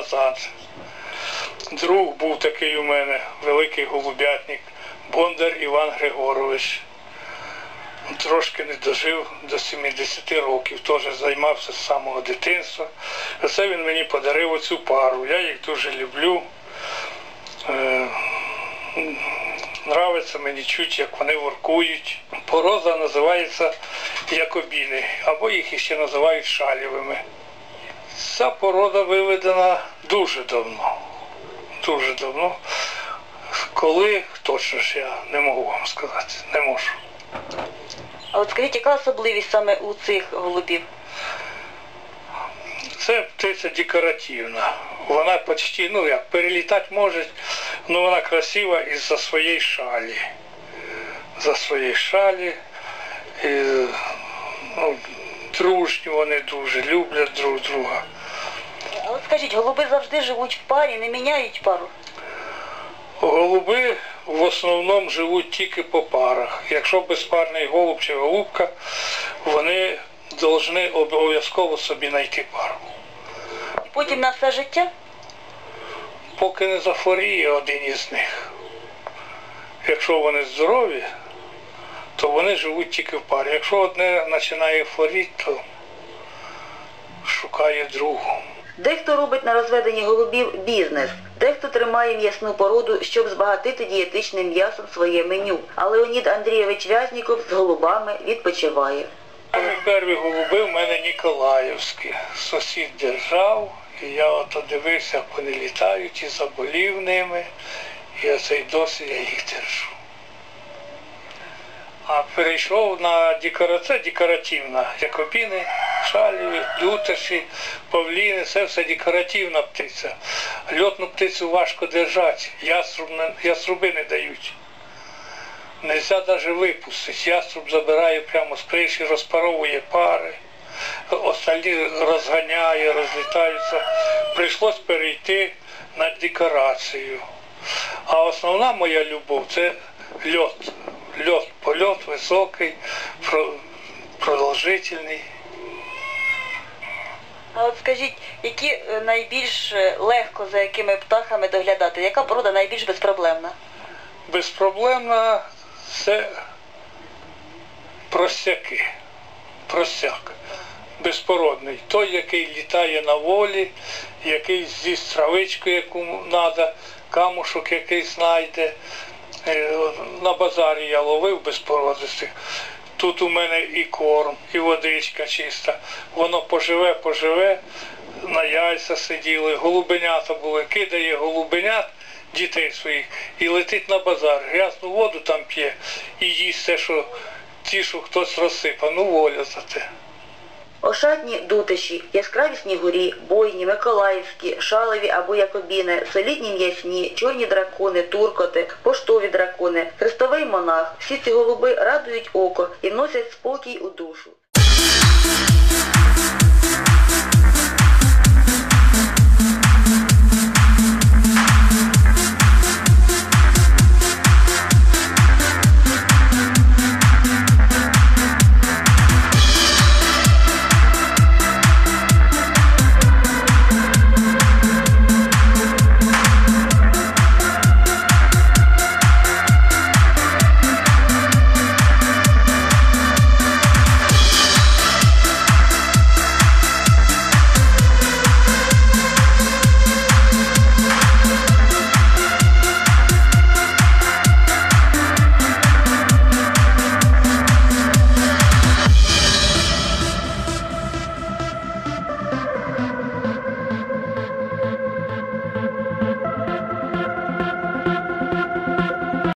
назад. Друг був такий у мене, великий голубятник, Бондар Іван Григорович. Трошки не дожив до 70 років, теж займався з самого дитинства. Оце він мені подарив оцю пару. Я їх дуже люблю. Е, Нравиться мені чуть, як вони воркують. Пороза називається якобіни, або їх ще називають шалєвими. Ця порода виведена дуже давно. Дуже давно. Коли точно ж я не можу вам сказати, не можу. А от скажіть, яка особливість саме у цих голубів? Це птиця декоративна. Вона почти, ну як, перелітати може, але вона красива із-за своєї шалі. За своєї шалі. І, ну, дружні вони дуже, люблять друг друга. А от скажіть, голуби завжди живуть в парі, не міняють пару? Голуби в основному живуть тільки по парах. Якщо безпарний голуб чи голубка, вони повинні обов'язково собі знайти пару. І потім на все життя? поки не захворіє один із них. Якщо вони здорові, то вони живуть тільки в парі. Якщо одне починає хворіти, то шукає другу. Дехто робить на розведенні голубів бізнес, дехто тримає м'ясну породу, щоб збагатити дієтичним м'ясом своє меню. А Леонід Андрійович Вязніков з голубами відпочиває. Перві голуби в мене Ніколаївські. Сусід держав, і я ото дивився, як вони літають і заболів ними. І оцей досі я їх держу. А перейшов на декора... це декоративна. Якобіни, шаліві, дуташі, павліни, це все декоративна птиця. Льотну птицю важко держати, яструб яструби не дають. Нельзя навіть випустити. Яструб забирає прямо з криші, розпаровує пари, остальні розганяє, розлітаються. Прийшлось перейти на декорацію. А основна моя любов це льот. Льот, польот високий, про- продовжительний. А от скажіть, які е, найбільш е, легко за якими птахами доглядати? Яка порода найбільш безпроблемна? Безпроблемна це простяки. Простяк. Безпородний. Той, який літає на волі, який з'їсть травичку, яку треба, камушок який знайде. Е, На базарі я ловив без безпородистих. Тут у мене і корм, і водичка чиста. Воно поживе, поживе, на яйця сиділи, голубенята були, кидає голубенят дітей своїх і летить на базар. Грязну воду там п'є і їсть те, що ті, що хтось розсипав. Ну воля за те. Ошатні дутиші, яскраві снігурі, бойні, миколаївські, шалеві або якобіни, солідні м'ясні, чорні дракони, туркоти, поштові дракони, хрестовий монах. Всі ці голуби радують око і вносять спокій у душу.